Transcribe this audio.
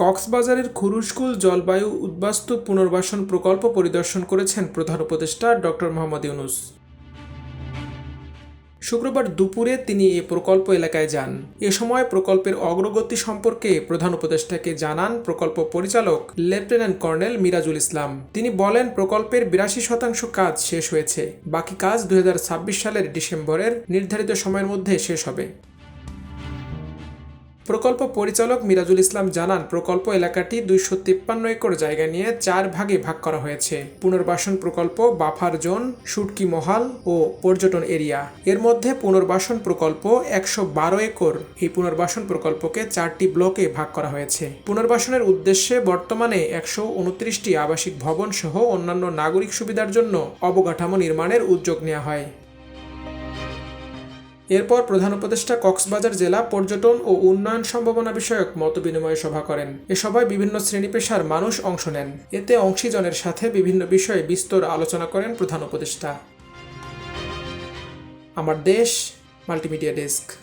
কক্সবাজারের খুরুশকুল জলবায়ু উদ্বাস্তু পুনর্বাসন প্রকল্প পরিদর্শন করেছেন প্রধান উপদেষ্টা ডক্টর মোহাম্মদ ইউনুস। শুক্রবার দুপুরে তিনি এ প্রকল্প এলাকায় যান। এ সময় প্রকল্পের অগ্রগতি সম্পর্কে প্রধান উপদেষ্টাকে জানান প্রকল্প পরিচালক লেফটেন্যান্ট কর্নেল মিরাজুল ইসলাম। তিনি বলেন, প্রকল্পের বিরাশি শতাংশ কাজ শেষ হয়েছে। বাকি কাজ দু হাজার ছাব্বিশ সালের ডিসেম্বরের নির্ধারিত সময়ের মধ্যে শেষ হবে। প্রকল্প পরিচালক মিরাজুল ইসলাম জানান, প্রকল্প এলাকাটি দুইশো তিপ্পান্ন একর জায়গা নিয়ে চার ভাগে ভাগ করা হয়েছে। পুনর্বাসন প্রকল্প, বাফার জোন, সুটকি মহাল ও পর্যটন এরিয়া। এর মধ্যে পুনর্বাসন প্রকল্প একশো বারো একর। এই পুনর্বাসন প্রকল্পকে চারটি ব্লকে ভাগ করা হয়েছে। পুনর্বাসনের উদ্দেশ্যে বর্তমানে একশো উনত্রিশটি আবাসিক ভবন সহ অন্যান্য নাগরিক সুবিধার জন্য অবকাঠামো নির্মাণের উদ্যোগ নেওয়া হয়। এরপর প্রধান উপদেষ্টা কক্সবাজার জেলা পর্যটন ও উন্নয়ন সম্ভাবনা বিষয়ক মত মতবিনিময় সভা করেন। এ সভায় বিভিন্ন শ্রেণি পেশার মানুষ অংশ নেন। এতে অংশীজনের সাথে বিভিন্ন বিষয়ে বিস্তর আলোচনা করেন প্রধান উপদেষ্টা। আমার দেশ, মাল্টিমিডিয়া ডেস্ক।